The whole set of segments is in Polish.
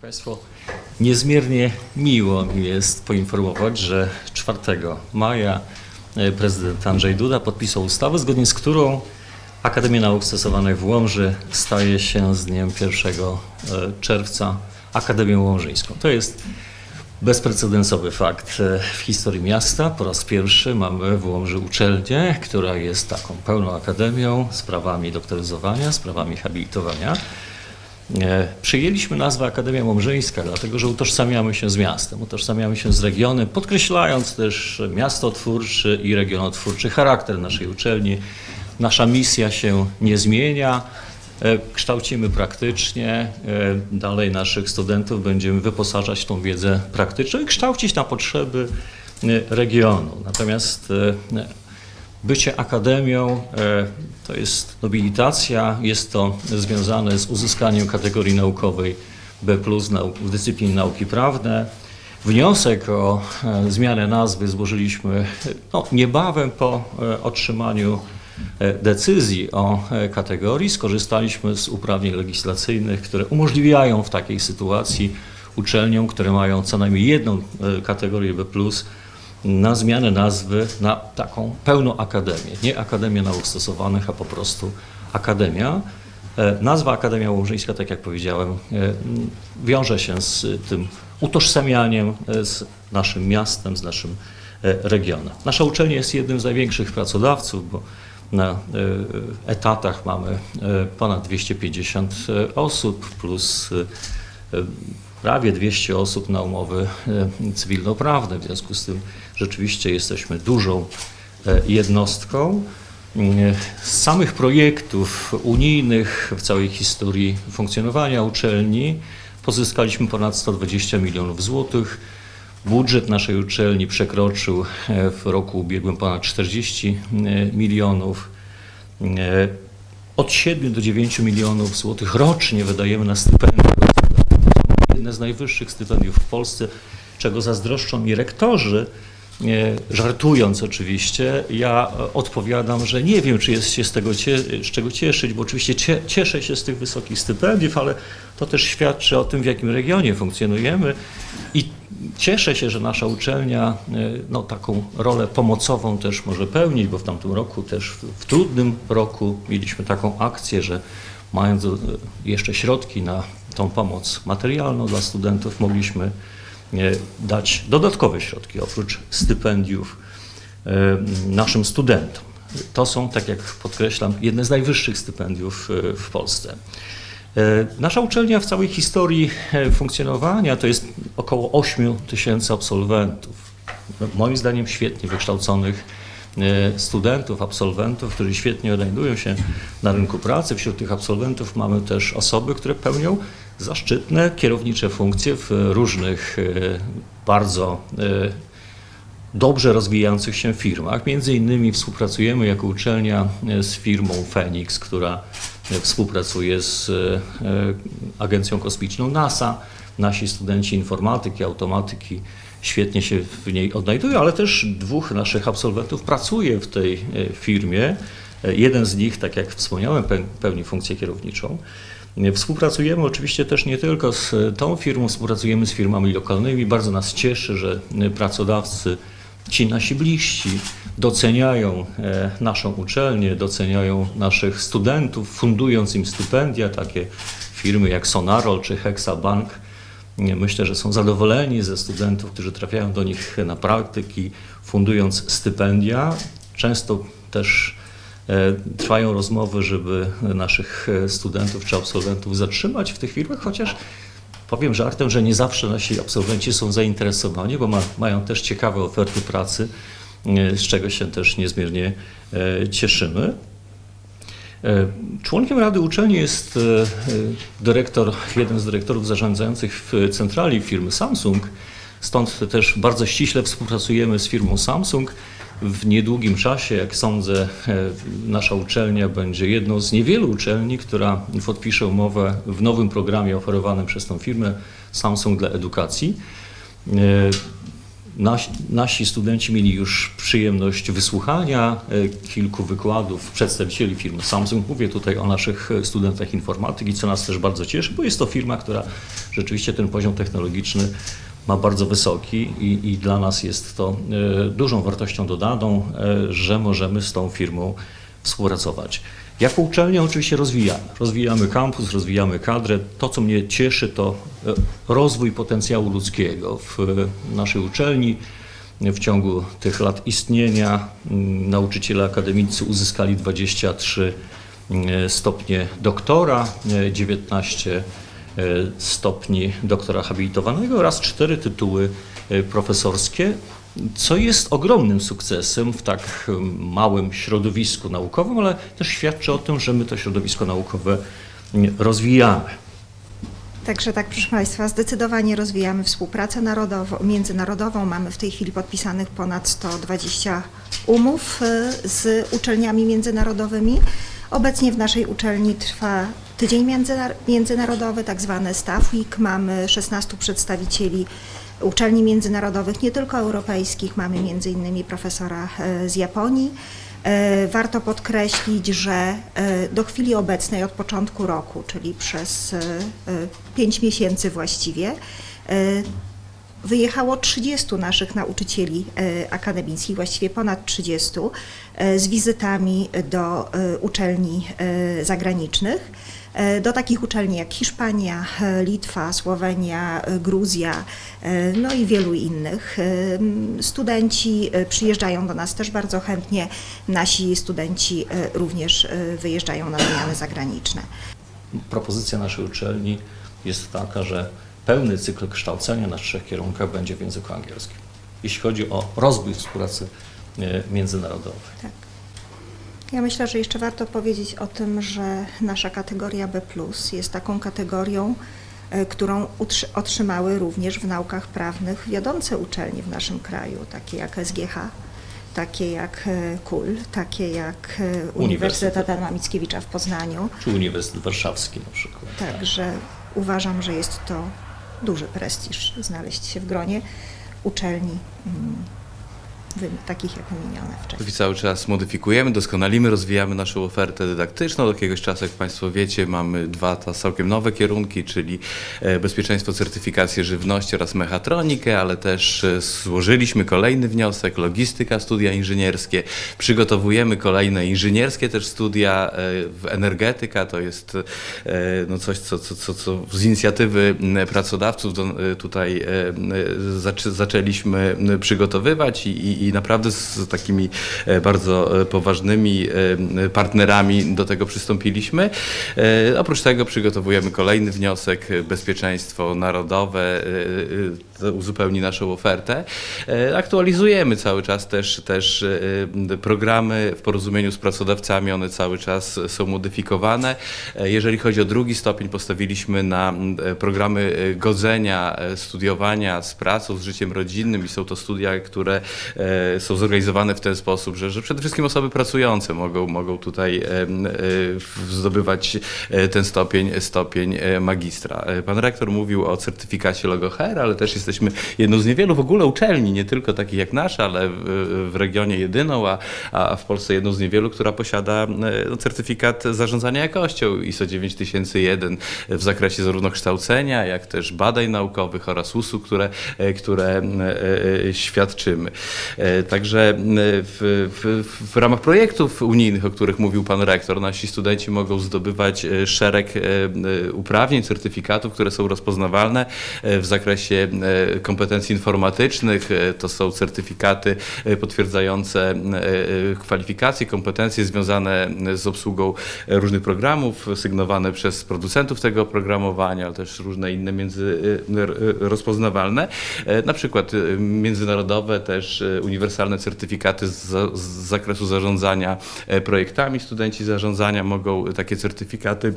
Państwo, niezmiernie miło mi jest poinformować, że 4 maja e, prezydent Andrzej Duda podpisał ustawę, zgodnie z którą Akademia Nauk Stosowanych w Łomży staje się z dniem 1 e, czerwca Akademią Łomżyńską. To jest bezprecedensowy fakt e, w historii miasta. Po raz pierwszy mamy w Łomży uczelnię, która jest taką pełną akademią z prawami doktoryzowania, z prawami habilitowania. E, Przyjęliśmy nazwę Akademia Łomżyńska, dlatego że utożsamiamy się z miastem, utożsamiamy się z regionem, podkreślając też miastotwórczy i regionotwórczy charakter naszej uczelni. Nasza misja się nie zmienia. E, Kształcimy praktycznie, e, dalej naszych studentów będziemy wyposażać w tą wiedzę praktyczną i kształcić na potrzeby e, regionu. Natomiast Bycie akademią to jest nobilitacja, jest to związane z uzyskaniem kategorii naukowej B w dyscyplinie nauki prawne. Wniosek o zmianę nazwy złożyliśmy no, niebawem po otrzymaniu decyzji o e, kategorii. Skorzystaliśmy z uprawnień legislacyjnych, które umożliwiają w takiej sytuacji uczelniom, które mają co najmniej jedną e, kategorię B+, na zmianę nazwy na taką pełną akademię. Nie Akademię Nauk Stosowanych, a po prostu Akademia. E, Nazwa Akademia Łomżyńska, tak jak powiedziałem, e, wiąże się z tym utożsamianiem e, z naszym miastem, z naszym e, regionem. Nasza uczelnia jest jednym z największych pracodawców, bo na e, etatach mamy e, ponad 250 osób plus e, prawie 200 osób na umowy e, cywilnoprawne. W związku z tym rzeczywiście jesteśmy dużą e, jednostką. Z samych projektów unijnych w całej historii funkcjonowania uczelni pozyskaliśmy ponad 120 milionów złotych. Budżet naszej uczelni przekroczył e, w roku ubiegłym ponad 40 e, milionów. E, Od 7 do 9 milionów złotych rocznie wydajemy na stypendia. To jedne z najwyższych stypendiów w Polsce, czego zazdroszczą mi rektorzy. Żartując oczywiście, ja odpowiadam, że nie wiem, czy jest się z tego z czego cieszyć, bo oczywiście cie, cieszę się z tych wysokich stypendiów, ale to też świadczy o tym, w jakim regionie funkcjonujemy cieszę się, że nasza uczelnia e, no, taką rolę pomocową też może pełnić, bo w tamtym roku też w, w trudnym roku mieliśmy taką akcję, że mając e, jeszcze środki na tą pomoc materialną dla studentów, mogliśmy e, dać dodatkowe środki oprócz stypendiów naszym studentom. To są, tak jak podkreślam, jedne z najwyższych stypendiów w Polsce. Nasza uczelnia w całej historii funkcjonowania to jest około 8 tysięcy absolwentów. Moim zdaniem świetnie wykształconych e, studentów, absolwentów, którzy świetnie odnajdują się na rynku pracy. Wśród tych absolwentów mamy też osoby, które pełnią zaszczytne kierownicze funkcje w różnych e, bardzo e, dobrze rozwijających się firmach. Między innymi współpracujemy jako uczelnia z firmą Phoenix, która współpracuje z Agencją Kosmiczną NASA. Nasi studenci informatyki, automatyki świetnie się w niej odnajdują, ale też dwóch naszych absolwentów pracuje w tej e, firmie. E, Jeden z nich, tak jak wspomniałem, pe- pełni funkcję kierowniczą. E, Współpracujemy oczywiście też nie tylko z tą firmą, współpracujemy z firmami lokalnymi. Bardzo nas cieszy, że pracodawcy, ci nasi bliżsi doceniają naszą uczelnię, doceniają naszych studentów, fundując im stypendia, takie firmy jak Sonarol czy Hexabank. Myślę, że są zadowoleni ze studentów, którzy trafiają do nich na praktyki, fundując stypendia. Często też e, trwają rozmowy, żeby naszych e, studentów czy absolwentów zatrzymać w tych firmach, chociaż powiem żartem, że nie zawsze nasi absolwenci są zainteresowani, bo ma, mają też ciekawe oferty pracy, e, z czego się też niezmiernie cieszymy. E, Członkiem Rady Uczelni jest e, e, dyrektor, jeden z dyrektorów zarządzających w centrali firmy Samsung. Stąd też bardzo ściśle współpracujemy z firmą Samsung. W niedługim czasie, jak sądzę, nasza uczelnia będzie jedną z niewielu uczelni, która podpisze umowę w nowym programie oferowanym przez tą firmę Samsung dla edukacji. Nasi, nasi studenci mieli już przyjemność wysłuchania e, kilku wykładów przedstawicieli firmy Samsung. Mówię tutaj o naszych studentach informatyki, co nas też bardzo cieszy, bo jest to firma, która rzeczywiście ten poziom technologiczny ma bardzo wysoki i, i dla nas jest to e, dużą wartością dodaną, e, że możemy z tą firmą współpracować. Jako uczelnię oczywiście rozwijamy. Rozwijamy kampus, rozwijamy kadrę. To, co mnie cieszy, to e, rozwój potencjału ludzkiego w e, naszej uczelni. W ciągu tych lat istnienia nauczyciele akademicy uzyskali 23 e, stopnie doktora, e, 19 e, stopni doktora habilitowanego oraz cztery tytuły profesorskie, co jest ogromnym sukcesem w tak małym środowisku naukowym, ale też świadczy o tym, że my to środowisko naukowe rozwijamy. Także tak, proszę Państwa, zdecydowanie rozwijamy współpracę narodową, międzynarodową. Mamy w tej chwili podpisanych ponad 120 umów y, z uczelniami międzynarodowymi. Obecnie w naszej uczelni trwa tydzień międzynar- międzynarodowy, tak zwany Staff Week. Mamy 16 przedstawicieli uczelni międzynarodowych, nie tylko europejskich. Mamy innymi profesora y, z Japonii. E, Warto podkreślić, że e, do chwili obecnej, od początku roku, czyli przez 5 miesięcy właściwie, e, wyjechało 30 naszych nauczycieli e, akademickich, właściwie ponad 30, e, z wizytami do e, uczelni e, zagranicznych. E, Do takich uczelni jak Hiszpania, e, Litwa, Słowenia, e, Gruzja, no i wielu innych. Studenci przyjeżdżają do nas też bardzo chętnie. Nasi studenci również wyjeżdżają na wymiany zagraniczne. Propozycja naszej uczelni jest taka, że pełny cykl kształcenia na trzech kierunkach będzie w języku angielskim, jeśli chodzi o rozwój współpracy międzynarodowej. Tak. Ja myślę, że jeszcze warto powiedzieć o tym, że nasza kategoria B jest taką kategorią, e, którą otrzymały również w naukach prawnych wiodące uczelnie w naszym kraju, takie jak SGH, takie jak e, KUL, takie jak e, Uniwersytet. Adama Mickiewicza w Poznaniu. Czy Uniwersytet Warszawski na przykład. Także uważam, że jest to duży prestiż znaleźć się w gronie uczelni mm, takich jak wymienione wcześniej. Cały czas modyfikujemy, doskonalimy, rozwijamy naszą ofertę dydaktyczną. Od jakiegoś czasu, jak Państwo wiecie, mamy dwa całkiem nowe kierunki, czyli e, bezpieczeństwo, certyfikację żywności oraz mechatronikę, ale też e, złożyliśmy kolejny wniosek, logistyka, studia inżynierskie. Przygotowujemy kolejne inżynierskie też studia, e, w energetyka to jest no coś, co, co, co, co z inicjatywy pracodawców do, tutaj zaczęliśmy przygotowywać i, i, i naprawdę z takimi e, bardzo e, poważnymi e, partnerami do tego przystąpiliśmy. Oprócz tego przygotowujemy kolejny wniosek, bezpieczeństwo narodowe, uzupełni naszą ofertę. E, Aktualizujemy cały czas też, też e, programy w porozumieniu z pracodawcami, one cały czas są modyfikowane. E, Jeżeli chodzi o drugi stopień, postawiliśmy na programy godzenia studiowania z pracą, z życiem rodzinnym i są to studia, które są zorganizowane w ten sposób, że, że przede wszystkim osoby pracujące mogą, mogą tutaj zdobywać ten stopień, stopień magistra. Pan rektor mówił o certyfikacie Logoher, ale też jesteśmy jedną z niewielu w ogóle uczelni, nie tylko takich jak nasza, ale w, w regionie jedyną, a, a w Polsce jedną z niewielu, która posiada no, certyfikat zarządzania jakością ISO 9001 w zakresie zarówno kształcenia, jak też badań naukowych oraz usług, które, e, które e, świadczymy. Także w, w, w ramach projektów unijnych, o których mówił pan rektor, nasi studenci mogą zdobywać szereg uprawnień, certyfikatów, które są rozpoznawalne w zakresie kompetencji informatycznych. E, To są certyfikaty e, potwierdzające e, e, kwalifikacje, kompetencje związane z obsługą e, różnych programów, sygnowane przez producentów tego oprogramowania, ale też różne inne między, e, e, rozpoznawalne. E, Na przykład e, międzynarodowe, też e, uniwersalne certyfikaty z, z zakresu zarządzania e, projektami. Studenci zarządzania mogą takie certyfikaty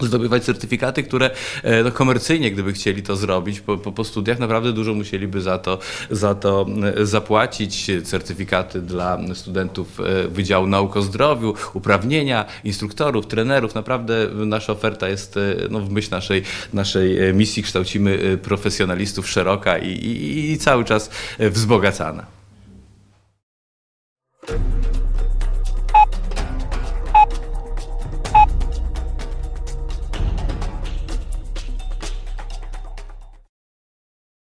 zdobywać certyfikaty, które e, no, komercyjnie, gdyby chcieli to zrobić po, po, po studiach, naprawdę dużo musieliby za to, za to e, zapłacić. Certyfikaty dla studentów e, Wydziału Nauk o Zdrowiu, uprawnienia, instruktorów, trenerów. Naprawdę nasza oferta jest no, w myśl naszej, naszej misji. Kształcimy profesjonalistów szeroka i, i, i cały czas wzbogacana.